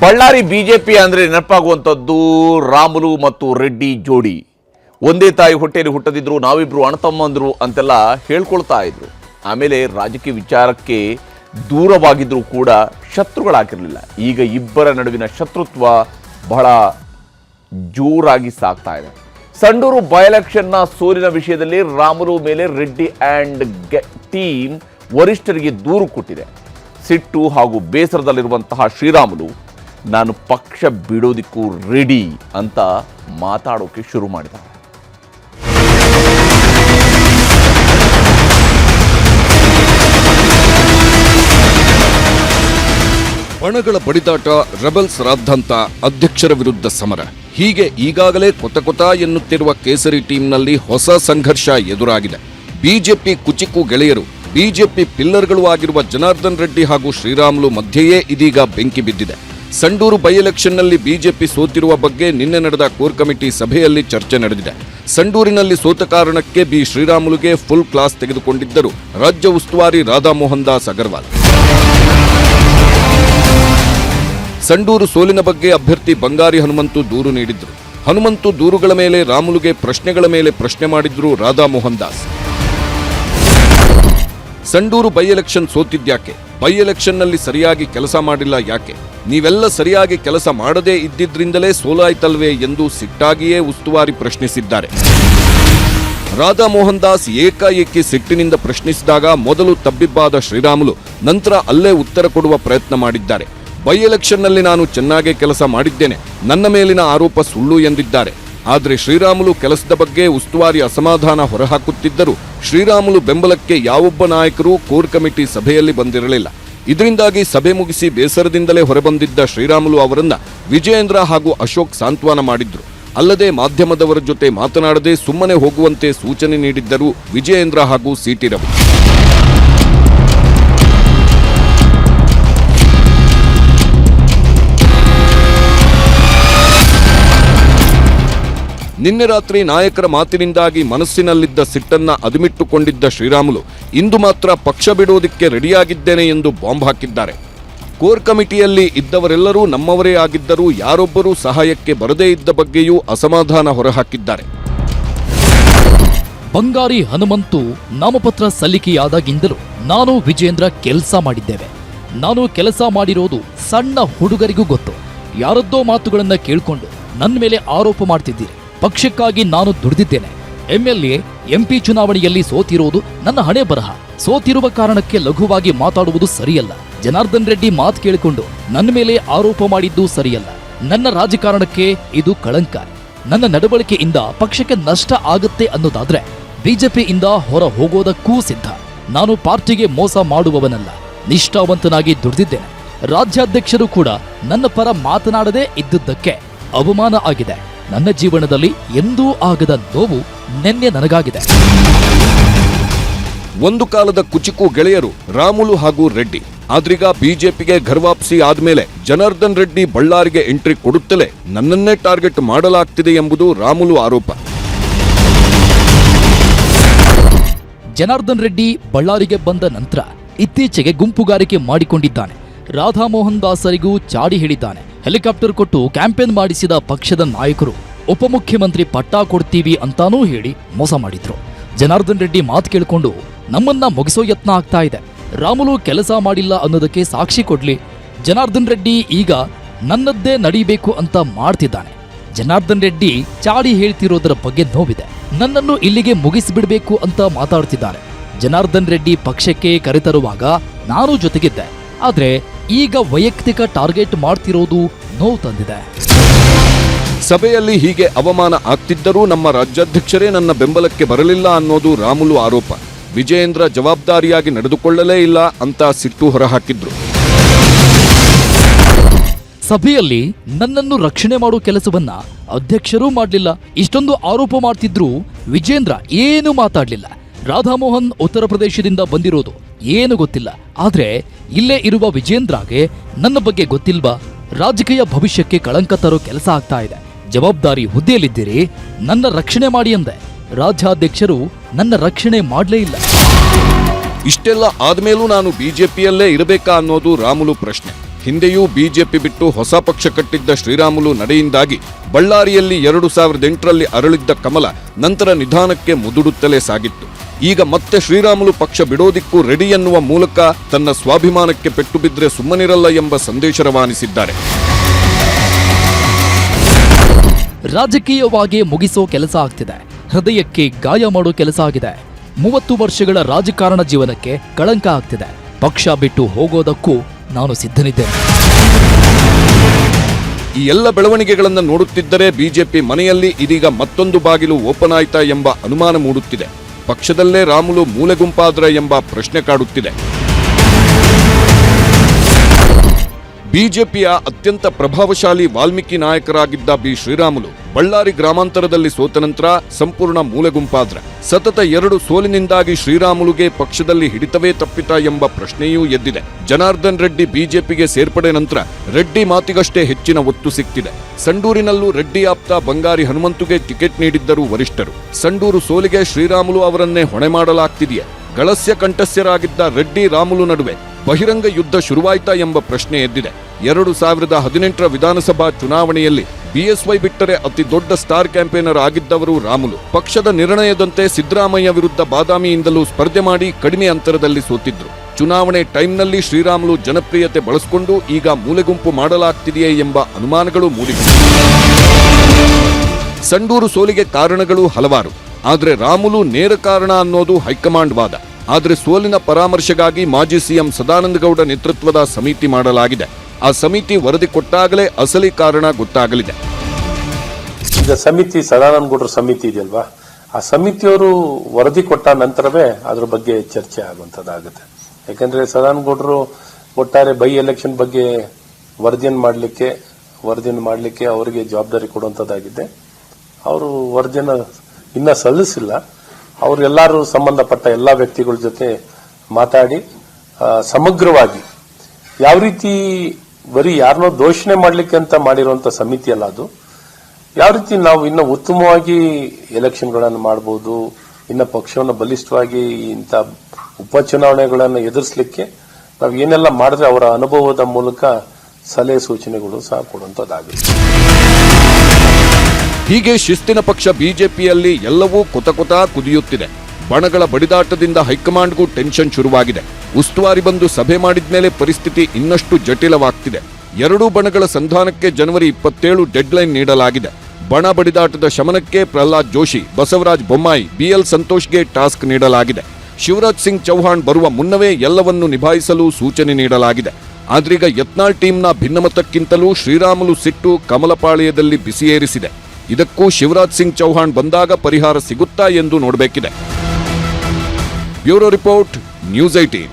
Ballari BJP ಅಂದರೆ ನೆನಪಾಗುವಂಥದ್ದು ರಾಮುಲು ಮತ್ತು ರೆಡ್ಡಿ ಜೋಡಿ. ಒಂದೇ ತಾಯಿ ಹೊಟ್ಟೆಯಲ್ಲಿ ಹುಟ್ಟದಿದ್ರು, ನಾವಿಬ್ರು ಅಣತಮ್ಮಂದರು ಅಂತೆಲ್ಲ ಹೇಳ್ಕೊಳ್ತಾ ಇದ್ರು. ಆಮೇಲೆ ರಾಜಕೀಯ ವಿಚಾರಕ್ಕೆ ದೂರವಾಗಿದ್ದರೂ ಕೂಡ ಶತ್ರುಗಳಾಗಿರಲಿಲ್ಲ. ಈಗ ಇಬ್ಬರ ನಡುವಿನ ಶತ್ರುತ್ವ ಬಹಳ ಜೋರಾಗಿ ಸಾಗ್ತಾ ಇದೆ. ಸಂಡೂರು ಬೈಲೆಕ್ಷನ್ನ ಸೋಲಿನ ವಿಷಯದಲ್ಲಿ ರಾಮುಲು ಮೇಲೆ ರೆಡ್ಡಿ ಆ್ಯಂಡ್ ಟೀಮ್ ವರಿಷ್ಠರಿಗೆ ದೂರು ಕೊಟ್ಟಿದೆ. ಸಿಟ್ಟು ಹಾಗೂ ಬೇಸರದಲ್ಲಿರುವಂತಹ ಶ್ರೀರಾಮುಲು ನಾನು ಪಕ್ಷ ಬಿಡೋದಿಕ್ಕೂ ರೆಡಿ ಅಂತ ಮಾತಾಡೋಕೆ ಶುರು ಮಾಡಿದ. ಬಣಗಳ ಬಡಿದಾಟ ರೆಬಲ್ಸ್ ರಾದ್ದಂತ ಅಧ್ಯಕ್ಷರ ವಿರುದ್ಧ ಸಮರ. ಹೀಗೆ ಈಗಾಗಲೇ ಕೊತ ಕೊತ ಎನ್ನುತ್ತಿರುವ ಕೇಸರಿ ಟೀಮ್ನಲ್ಲಿ ಹೊಸ ಸಂಘರ್ಷ ಎದುರಾಗಿದೆ. ಬಿಜೆಪಿ ಕುಚಿಕು ಗೆಳೆಯರು, ಬಿಜೆಪಿ ಪಿಲ್ಲರ್ಗಳು ಆಗಿರುವ ಜನಾರ್ದನ್ ರೆಡ್ಡಿ ಹಾಗೂ ಶ್ರೀರಾಮುಲು ಮಧ್ಯೆಯೇ ಇದೀಗ ಬೆಂಕಿ ಬಿದ್ದಿದೆ. ಸಂಡೂರು ಬೈ ಎಲೆಕ್ಷನ್ನಲ್ಲಿ ಬಿಜೆಪಿ ಸೋತಿರುವ ಬಗ್ಗೆ ನಿನ್ನೆ ನಡೆದ ಕೋರ್ ಕಮಿಟಿ ಸಭೆಯಲ್ಲಿ ಚರ್ಚೆ ನಡೆದಿದೆ. ಸಂಡೂರಿನಲ್ಲಿ ಸೋತ ಕಾರಣಕ್ಕೆ ಬಿ ಶ್ರೀರಾಮುಲುಗೆ ಫುಲ್ ಕ್ಲಾಸ್ ತೆಗೆದುಕೊಂಡಿದ್ದರು. ರಾಜ್ಯ ಉಸ್ತುವಾರಿ ರಾಧಾಮೋಹನ್ ದಾಸ್ ಅಗರ್ವಾಲ್. ಸಂಡೂರು ಸೋಲಿನ ಬಗ್ಗೆ ಅಭ್ಯರ್ಥಿ ಬಂಗಾರಿ ಹನುಮಂತು ದೂರು ನೀಡಿದ್ರು. ಹನುಮಂತು ದೂರುಗಳ ಮೇಲೆ ರಾಮುಲುಗೆ ಪ್ರಶ್ನೆಗಳ ಮೇಲೆ ಪ್ರಶ್ನೆ ಮಾಡಿದ್ರು ರಾಧಾಮೋಹನ್ ದಾಸ್. ಸಂಡೂರು ಬೈ ಎಲೆಕ್ಷನ್ ಸೋತಿದ್ಯಾಕೆ ಬೈ ಎಲೆಕ್ಷನ್ನಲ್ಲಿ ಸರಿಯಾಗಿ ಕೆಲಸ ಮಾಡಿಲ್ಲ ಯಾಕೆ? ನೀವೆಲ್ಲ ಸರಿಯಾಗಿ ಕೆಲಸ ಮಾಡದೇ ಇದ್ದಿದ್ರಿಂದಲೇ ಸೋಲಾಯ್ತಲ್ವೇ ಎಂದು ಸಿಟ್ಟಾಗಿಯೇ ಉಸ್ತುವಾರಿ ಪ್ರಶ್ನಿಸಿದ್ದಾರೆ. ರಾಧಾ ಮೋಹನ್ ದಾಸ್ ಏಕಾಏಕಿ ಸಿಟ್ಟಿನಿಂದ ಪ್ರಶ್ನಿಸಿದಾಗ ಮೊದಲು ತಬ್ಬಿಬ್ಬಾದ ಶ್ರೀರಾಮುಲು ನಂತರ ಅಲ್ಲೇ ಉತ್ತರ ಕೊಡುವ ಪ್ರಯತ್ನ ಮಾಡಿದ್ದಾರೆ. ಬೈ ಎಲೆಕ್ಷನ್ನಲ್ಲಿ ನಾನು ಚೆನ್ನಾಗೇ ಕೆಲಸ ಮಾಡಿದ್ದೇನೆ. ನನ್ನ ಮೇಲಿನ ಆರೋಪ ಸುಳ್ಳು ಎಂದಿದ್ದಾರೆ. ಆದರೆ ಶ್ರೀರಾಮುಲು ಕೆಲಸದ ಬಗ್ಗೆ ಉಸ್ತುವಾರಿ ಅಸಮಾಧಾನ ಹೊರಹಾಕುತ್ತಿದ್ದರು ಶ್ರೀರಾಮುಲು ಬೆಂಬಲಕ್ಕೆ ಯಾವೊಬ್ಬ ನಾಯಕರು ಕೋರ್ ಕಮಿಟಿ ಸಭೆಯಲ್ಲಿ ಬಂದಿರಲಿಲ್ಲ. ಇದರಿಂದಾಗಿ ಸಭೆ ಮುಗಿಸಿ ಬೇಸರದಿಂದಲೇ ಹೊರಬಂದಿದ್ದ ಶ್ರೀರಾಮುಲು ಅವರನ್ನ ವಿಜಯೇಂದ್ರ ಹಾಗೂ ಅಶೋಕ್ ಸಾಂತ್ವನ ಮಾಡಿದ್ರು. ಅಲ್ಲದೆ ಮಾಧ್ಯಮದವರ ಜೊತೆ ಮಾತನಾಡದೆ ಸುಮ್ಮನೆ ಹೋಗುವಂತೆ ಸೂಚನೆ ನೀಡಿದ್ದರು ವಿಜಯೇಂದ್ರ ಹಾಗೂ ಸಿಟಿ ರವಿ. ನಿನ್ನೆ ರಾತ್ರಿ ನಾಯಕರ ಮಾತಿನಿಂದಾಗಿ ಮನಸ್ಸಿನಲ್ಲಿದ್ದ ಸಿಟ್ಟನ್ನ ಅದುಮಿಟ್ಟುಕೊಂಡಿದ್ದ ಶ್ರೀರಾಮುಲು, ಇಂದು ಮಾತ್ರ ಪಕ್ಷ ಬಿಡುವುದಕ್ಕೆ ರೆಡಿಯಾಗಿದ್ದೇನೆ ಎಂದು ಬಾಂಬ್ ಹಾಕಿದ್ದಾರೆ. ಕೋರ್ ಕಮಿಟಿಯಲ್ಲಿ ಇದ್ದವರೆಲ್ಲರೂ ನಮ್ಮವರೇ ಆಗಿದ್ದರೂ ಯಾರೊಬ್ಬರೂ ಸಹಾಯಕ್ಕೆ ಬರದೇ ಇದ್ದ ಬಗ್ಗೆಯೂ ಅಸಮಾಧಾನ ಹೊರಹಾಕಿದ್ದಾರೆ. ಬಂಗಾರಿ ಹನುಮಂತು ನಾಮಪತ್ರ ಸಲ್ಲಿಕೆಯಾದಾಗಿಂದಲೂ ನಾನು ವಿಜೇಂದ್ರ ಕೆಲಸ ಮಾಡಿದ್ದೇವೆ. ನಾನು ಕೆಲಸ ಮಾಡಿರೋದು ಸಣ್ಣ ಹುಡುಗರಿಗೂ ಗೊತ್ತು. ಯಾರದ್ದೋ ಮಾತುಗಳನ್ನು ಕೇಳಿಕೊಂಡು ನನ್ನ ಮೇಲೆ ಆರೋಪ ಮಾಡ್ತಿದ್ದೀರಿ. ಪಕ್ಷಕ್ಕಾಗಿ ನಾನು ದುಡಿದಿದ್ದೇನೆ. ಎಂಎಲ್ಎ, ಎಂಪಿ ಚುನಾವಣೆಯಲ್ಲಿ ಸೋತಿರುವುದು ನನ್ನ ಹಣೆ ಬರಹ. ಸೋತಿರುವ ಕಾರಣಕ್ಕೆ ಲಘುವಾಗಿ ಮಾತಾಡುವುದು ಸರಿಯಲ್ಲ. ಜನಾರ್ದನ್ ರೆಡ್ಡಿ ಮಾತು ಕೇಳಿಕೊಂಡು ನನ್ನ ಮೇಲೆ ಆರೋಪ ಮಾಡಿದ್ದು ಸರಿಯಲ್ಲ. ನನ್ನ ರಾಜಕಾರಣಕ್ಕೆ ಇದು ಕಳಂಕ. ನನ್ನ ನಡವಳಿಕೆಯಿಂದ ಪಕ್ಷಕ್ಕೆ ನಷ್ಟ ಆಗುತ್ತೆ ಅನ್ನೋದಾದ್ರೆ ಬಿಜೆಪಿಯಿಂದ ಹೊರ ಹೋಗೋದಕ್ಕೂ ಸಿದ್ಧ. ನಾನು ಪಾರ್ಟಿಗೆ ಮೋಸ ಮಾಡುವವನಲ್ಲ. ನಿಷ್ಠಾವಂತನಾಗಿ ದುಡಿದಿದ್ದೇನೆ. ರಾಜ್ಯಾಧ್ಯಕ್ಷರು ಕೂಡ ನನ್ನ ಪರ ಮಾತನಾಡದೇ ಇದ್ದುದಕ್ಕೆ ಅವಮಾನ ಆಗಿದೆ. ನನ್ನ ಜೀವನದಲ್ಲಿ ಎಂದೂ ಆಗದ ನೋವು ನೆನ್ನೆ ನನಗಾಗಿದೆ. ಒಂದು ಕಾಲದ ಕುಚಿಕು ಗೆಳೆಯರು ರಾಮುಲು ಹಾಗೂ ರೆಡ್ಡಿ. ಆದ್ರೀಗ ಬಿಜೆಪಿಗೆ ಘರ್ವಾಪ್ಸಿ ಆದ್ಮೇಲೆ ಜನಾರ್ದನ್ ರೆಡ್ಡಿ ಬಳ್ಳಾರಿಗೆ ಎಂಟ್ರಿ ಕೊಡುತ್ತಲೇ ನನ್ನನ್ನೇ ಟಾರ್ಗೆಟ್ ಮಾಡಲಾಗ್ತಿದೆ ಎಂಬುದು ರಾಮುಲು ಆರೋಪ. ಜನಾರ್ದನ್ ರೆಡ್ಡಿ ಬಳ್ಳಾರಿಗೆ ಬಂದ ನಂತರ ಇತ್ತೀಚೆಗೆ ಗುಂಪುಗಾರಿಕೆ ಮಾಡಿಕೊಂಡಿದ್ದಾನೆ. ರಾಧಾಮೋಹನ್ ದಾಸರಿಗೂ ಚಾಡಿ ಹೇಳಿದ್ದಾನೆ. ಹೆಲಿಕಾಪ್ಟರ್ ಕೊಟ್ಟು ಕ್ಯಾಂಪೇನ್ ಮಾಡಿಸಿದ ಪಕ್ಷದ ನಾಯಕರು, ಉಪಮುಖ್ಯಮಂತ್ರಿ ಪಟ್ಟ ಕೊಡ್ತೀವಿ ಅಂತಾನೂ ಹೇಳಿ ಮೋಸ ಮಾಡಿದ್ರು. ಜನಾರ್ದನ್ ರೆಡ್ಡಿ ಮಾತು ಕೇಳಿಕೊಂಡು, ನಮ್ಮನ್ನ ಮುಗಿಸೋ ಯತ್ನ ಆಗ್ತಾ ಇದೆ. ರಾಮುಲು ಕೆಲಸ ಮಾಡಿಲ್ಲ ಅನ್ನೋದಕ್ಕೆ ಸಾಕ್ಷಿ ಕೊಡ್ಲಿ. ಜನಾರ್ದನ್ ರೆಡ್ಡಿ ಈಗ ನನ್ನದ್ದೇ ನಡೀಬೇಕು ಅಂತ ಮಾಡ್ತಿದ್ದಾನೆ. ಜನಾರ್ದನ್ ರೆಡ್ಡಿ ಚಾಡಿ ಹೇಳ್ತಿರೋದರ ಬಗ್ಗೆ ನೋವಿದೆ. ನನ್ನನ್ನು ಇಲ್ಲಿಗೆ ಮುಗಿಸಿಬಿಡಬೇಕು ಅಂತ ಮಾತಾಡ್ತಿದ್ದಾರೆ. ಜನಾರ್ದನ್ ರೆಡ್ಡಿ ಪಕ್ಷಕ್ಕೆ ಕರೆತರುವಾಗ ನಾನು ಜೊತೆಗಿದ್ದೆ. ಆದ್ರೆ ಈಗ ವೈಯಕ್ತಿಕ ಟಾರ್ಗೆಟ್ ಮಾಡ್ತಿರೋದು ನೋವು ತಂದಿದೆ. ಸಭೆಯಲ್ಲಿ ಹೀಗೆ ಅವಮಾನ ಆಗ್ತಿದ್ದರೂ ನಮ್ಮ ರಾಜ್ಯಾಧ್ಯಕ್ಷರೇ ನನ್ನ ಬೆಂಬಲಕ್ಕೆ ಬರಲಿಲ್ಲ ಅನ್ನೋದು ರಾಮುಲು ಆರೋಪ. ವಿಜಯೇಂದ್ರ ಜವಾಬ್ದಾರಿಯಾಗಿ ನಡೆದುಕೊಳ್ಳಲೇ ಇಲ್ಲ ಅಂತ ಸಿಟ್ಟು ಹೊರಹಾಕಿದ್ರು. ಸಭೆಯಲ್ಲಿ ನನ್ನನ್ನು ರಕ್ಷಣೆ ಮಾಡೋ ಕೆಲಸವನ್ನ ಅಧ್ಯಕ್ಷರೂ ಮಾಡಲಿಲ್ಲ. ಇಷ್ಟೊಂದು ಆರೋಪ ಮಾಡ್ತಿದ್ರು ವಿಜೇಂದ್ರ ಏನು ಮಾತಾಡಲಿಲ್ಲ. ರಾಧಾಮೋಹನ್ ಉತ್ತರ ಪ್ರದೇಶದಿಂದ ಬಂದಿರೋದು. ಏನು ಗೊತ್ತಿಲ್ಲ. ಆದ್ರೆ ಇಲ್ಲೇ ಇರುವ ವಿಜೇಂದ್ರಗೆ ನನ್ನ ಬಗ್ಗೆ ಗೊತ್ತಿಲ್ವಾ? ರಾಜಕೀಯ ಭವಿಷ್ಯಕ್ಕೆ ಕಳಂಕ ತರೋ ಕೆಲಸ ಆಗ್ತಾ ಇದೆ. ಜವಾಬ್ದಾರಿ ಹುದ್ದೆಯಲ್ಲಿದ್ದೀರಿ. ನನ್ನ ರಕ್ಷಣೆ ಮಾಡಿ ಅಂದೆ. ರಾಜ್ಯಾಧ್ಯಕ್ಷರು ನನ್ನ ರಕ್ಷಣೆ ಮಾಡಲೇ ಇಲ್ಲ. ಇಷ್ಟೆಲ್ಲ ಆದ್ಮೇಲೂ ನಾನು ಬಿಜೆಪಿಯಲ್ಲೇ ಇರಬೇಕಾ ಅನ್ನೋದು ರಾಮುಲು ಪ್ರಶ್ನೆ. ಹಿಂದೆಯೂ ಬಿಜೆಪಿ ಬಿಟ್ಟು ಹೊಸ ಪಕ್ಷ ಕಟ್ಟಿದ್ದ ಶ್ರೀರಾಮುಲು ನಡೆಯಿಂದಾಗಿ ಬಳ್ಳಾರಿಯಲ್ಲಿ ಎರಡು ಸಾವಿರದ ಎಂಟರಲ್ಲಿ ಅರಳಿದ್ದ ಕಮಲ ನಂತರ ನಿಧಾನಕ್ಕೆ ಮುದುಡುತ್ತಲೇ ಸಾಗಿತ್ತು. ಈಗ ಮತ್ತೆ ಶ್ರೀರಾಮುಲು ಪಕ್ಷ ಬಿಡೋದಿಕ್ಕೂ ರೆಡಿ ಎನ್ನುವ ಮೂಲಕ ತನ್ನ ಸ್ವಾಭಿಮಾನಕ್ಕೆ ಪೆಟ್ಟು ಬಿದ್ದರೆ ಸುಮ್ಮನಿರಲ್ಲ ಎಂಬ ಸಂದೇಶ ರವಾನಿಸಿದ್ದಾರೆ. ರಾಜಕೀಯವಾಗಿ ಮುಗಿಸೋ ಕೆಲಸ ಆಗ್ತಿದೆ. ಹೃದಯಕ್ಕೆ ಗಾಯ ಮಾಡೋ ಕೆಲಸ ಆಗಿದೆ. ಮೂವತ್ತು ವರ್ಷಗಳ ರಾಜಕಾರಣ ಜೀವನಕ್ಕೆ ಕಳಂಕ ಆಗ್ತಿದೆ. ಪಕ್ಷ ಬಿಟ್ಟು ಹೋಗೋದಕ್ಕೂ ನಾನು ಸಿದ್ಧನಿದ್ದೇನೆ. ಈ ಎಲ್ಲ ಬೆಳವಣಿಗೆಗಳನ್ನು ನೋಡುತ್ತಿದ್ದರೆ ಬಿಜೆಪಿ ಮನೆಯಲ್ಲಿ ಇದೀಗ ಮತ್ತೊಂದು ಬಾಗಿಲು ಓಪನ್ ಆಯ್ತಾ ಎಂಬ ಅನುಮಾನ ಮೂಡುತ್ತಿದೆ. ಪಕ್ಷದಲ್ಲೇ ರಾಮುಲು ಮೂಲೆಗುಂಪಾದ್ರೆ ಎಂಬ ಪ್ರಶ್ನೆ ಕಾಡುತ್ತಿದೆ. ಬಿಜೆಪಿಯ ಅತ್ಯಂತ ಪ್ರಭಾವಶಾಲಿ ವಾಲ್ಮೀಕಿ ನಾಯಕರಾಗಿದ್ದ ಬಿ. ಶ್ರೀರಾಮುಲು, ಬಳ್ಳಾರಿ ಗ್ರಾಮಾಂತರದಲ್ಲಿ ಸೋತ ನಂತರ ಸಂಪೂರ್ಣ ಮೂಲೆಗುಂಪಾದ್ರ. ಸತತ ಎರಡು ಸೋಲಿನಿಂದಾಗಿ ಶ್ರೀರಾಮುಲುಗೆ ಪಕ್ಷದಲ್ಲಿ ಹಿಡಿತವೇ ತಪ್ಪಿತ ಎಂಬ ಪ್ರಶ್ನೆಯೂ ಎದ್ದಿದೆ. ಜನಾರ್ದನ್ ರೆಡ್ಡಿ ಬಿಜೆಪಿಗೆ ಸೇರ್ಪಡೆ ನಂತರ ರೆಡ್ಡಿ ಮಾತಿಗಷ್ಟೇ ಹೆಚ್ಚಿನ ಒತ್ತು ಸಿಕ್ತಿದೆ ಸಂಡೂರಿನಲ್ಲೂ ರೆಡ್ಡಿ ಆಪ್ತ ಬಂಗಾರಿ ಹನುಮಂತುಗೆ ಟಿಕೆಟ್ ನೀಡಿದ್ದರು ವರಿಷ್ಠರು. ಸಂಡೂರು ಸೋಲಿಗೆ ಶ್ರೀರಾಮುಲು ಅವರನ್ನೇ ಹೊಣೆ ಮಾಡಲಾಗ್ತಿದೆಯೇ? ಗಳಸ್ಯ ಕಂಠಸ್ಯರಾಗಿದ್ದ ರೆಡ್ಡಿ ರಾಮುಲು ನಡುವೆ ಬಹಿರಂಗ ಯುದ್ಧ ಶುರುವಾಯ್ತಾ ಎಂಬ ಪ್ರಶ್ನೆ ಎದ್ದಿದೆ. ಎರಡು ಸಾವಿರದ ಹದಿನೆಂಟರ ವಿಧಾನಸಭಾ ಚುನಾವಣೆಯಲ್ಲಿ ಬಿಎಸ್ವೈ ಬಿಟ್ಟರೆ ಅತಿ ದೊಡ್ಡ ಸ್ಟಾರ್ ಕ್ಯಾಂಪೇನರ್ ಆಗಿದ್ದವರು ರಾಮುಲು. ಪಕ್ಷದ ನಿರ್ಣಯದಂತೆ ಸಿದ್ದರಾಮಯ್ಯ ವಿರುದ್ಧ ಬಾದಾಮಿಯಿಂದಲೂ ಸ್ಪರ್ಧೆ ಮಾಡಿ ಕಡಿಮೆ ಅಂತರದಲ್ಲಿ ಸೋತಿದ್ರು. ಚುನಾವಣೆ ಟೈಮ್ನಲ್ಲಿ ಶ್ರೀರಾಮುಲು ಜನಪ್ರಿಯತೆ ಬಳಸಿಕೊಂಡು ಈಗ ಮೂಲೆಗುಂಪು ಮಾಡಲಾಗ್ತಿದೆಯೇ ಎಂಬ ಅನುಮಾನಗಳು ಮೂಡಿವೆ. ಸಂಡೂರು ಸೋಲಿಗೆ ಕಾರಣಗಳು ಹಲವಾರು. ಆದರೆ ರಾಮುಲು ನೇರ ಕಾರಣ ಅನ್ನೋದು ಹೈಕಮಾಂಡ್ ವಾದ. ಆದ್ರೆ ಸೋಲಿನ ಪರಾಮರ್ಶೆಗಾಗಿ ಮಾಜಿ ಸಿಎಂ ಸದಾನಂದ ಗೌಡ ನೇತೃತ್ವದ ಸಮಿತಿ ಮಾಡಲಾಗಿದೆ. ಆ ಸಮಿತಿ ವರದಿ ಕೊಟ್ಟಾಗಲೇ ಅಸಲಿ ಕಾರಣ ಗೊತ್ತಾಗಲಿದೆ. ಈಗ ಸಮಿತಿ, ಸದಾನಂದ ಗೌಡ್ರ ಸಮಿತಿ ಇದೆಯಲ್ವಾ? ಆ ಸಮಿತಿಯವರು ವರದಿ ಕೊಟ್ಟ ನಂತರವೇ ಅದ್ರ ಬಗ್ಗೆ ಚರ್ಚೆ ಆಗುವಂತದ್ದಾಗುತ್ತೆ ಯಾಕಂದ್ರೆ ಸದಾನಂದ ಗೌಡ್ರು ಒಟ್ಟಾರೆ ಬೈ ಎಲೆಕ್ಷನ್ ಬಗ್ಗೆ ವರದಿಯನ್ನು ಮಾಡಲಿಕ್ಕೆ ವರದಿಯನ್ನು ಮಾಡಲಿಕ್ಕೆ ಅವರಿಗೆ ಜವಾಬ್ದಾರಿ ಕೊಡುವಂತದ್ದಾಗಿದೆ ಅವರು ವರದಿಯನ್ನು ಇನ್ನ ಸಲ್ಲಿಸಿಲ್ಲ. ಅವರು ಎಲ್ಲರೂ ಸಂಬಂಧಪಟ್ಟ ಎಲ್ಲ ವ್ಯಕ್ತಿಗಳ ಜೊತೆ ಮಾತಾಡಿ ಸಮಗ್ರವಾಗಿ ಯಾವ ರೀತಿ ಬರೀ ಯಾರನ್ನೋ ದೋಷಣೆ ಮಾಡಲಿಕ್ಕೆ ಅಂತ ಮಾಡಿರುವಂತ ಸಮಿತಿ ಅಲ್ಲ ಅದು. ಯಾವ ರೀತಿ ನಾವು ಇನ್ನ ಉತ್ತಮವಾಗಿ ಎಲೆಕ್ಷನ್ಗಳನ್ನು ಮಾಡಬಹುದು ಇನ್ನ ಪಕ್ಷವನ್ನು ಬಲಿಷ್ಠವಾಗಿ ಇಂಥ ಉಪಚುನಾವಣೆಗಳನ್ನು ಎದುರಿಸಲಿಕ್ಕೆ ನಾವು ಏನೆಲ್ಲ ಮಾಡಿದ್ರೆ ಅವರ ಅನುಭವದ ಮೂಲಕ ಸಲಹೆ ಸೂಚನೆಗಳು ಸಹ ಕೊಡುವಂತದ್ದಾಗುತ್ತೆ ಹೀಗೆ ಶಿಸ್ತಿನ ಪಕ್ಷ ಬಿಜೆಪಿಯಲ್ಲಿ ಎಲ್ಲವೂ ಕೊತ ಕೊತ ಕುದಿಯುತ್ತಿದೆ. ಬಣಗಳ ಬಡಿದಾಟದಿಂದ ಹೈಕಮಾಂಡ್ಗೂ ಟೆನ್ಷನ್ ಶುರುವಾಗಿದೆ. ಉಸ್ತುವಾರಿ ಬಂದು ಸಭೆ ಮಾಡಿದ್ಮೇಲೆ ಪರಿಸ್ಥಿತಿ ಇನ್ನಷ್ಟು ಜಟಿಲವಾಗ್ತಿದೆ. ಎರಡೂ ಬಣಗಳ ಸಂಧಾನಕ್ಕೆ ಜನವರಿ ಇಪ್ಪತ್ತೇಳು ಡೆಡ್ಲೈನ್ ನೀಡಲಾಗಿದೆ. ಬಣ ಬಡಿದಾಟದ ಶಮನಕ್ಕೆ ಪ್ರಹ್ಲಾದ್ ಜೋಶಿ, ಬಸವರಾಜ್ ಬೊಮ್ಮಾಯಿ, ಬಿಎಲ್ ಸಂತೋಷ್ಗೆ ಟಾಸ್ಕ್ ನೀಡಲಾಗಿದೆ. ಶಿವರಾಜ್ ಸಿಂಗ್ ಚೌಹಾಣ್ ಬರುವ ಮುನ್ನವೇ ಎಲ್ಲವನ್ನು ನಿಭಾಯಿಸಲು ಸೂಚನೆ ನೀಡಲಾಗಿದೆ. ಆದ್ರೀಗ ಯತ್ನಾಳ್ ಟೀಮ್ನ ಭಿನ್ನಮತಕ್ಕಿಂತಲೂ ಶ್ರೀರಾಮುಲು ಸಿಟ್ಟು ಕಮಲಪಾಳ್ಯದಲ್ಲಿ ಬಿಸಿಯೇರಿಸಿದೆ. ಇದಕ್ಕೂ ಶಿವರಾಜ್ ಸಿಂಗ್ ಚೌಹಾಣ್ ಬಂದಾಗ ಪರಿಹಾರ ಸಿಗುತ್ತಾ ಎಂದು ನೋಡಬೇಕಿದೆ. Bureau report news eighteen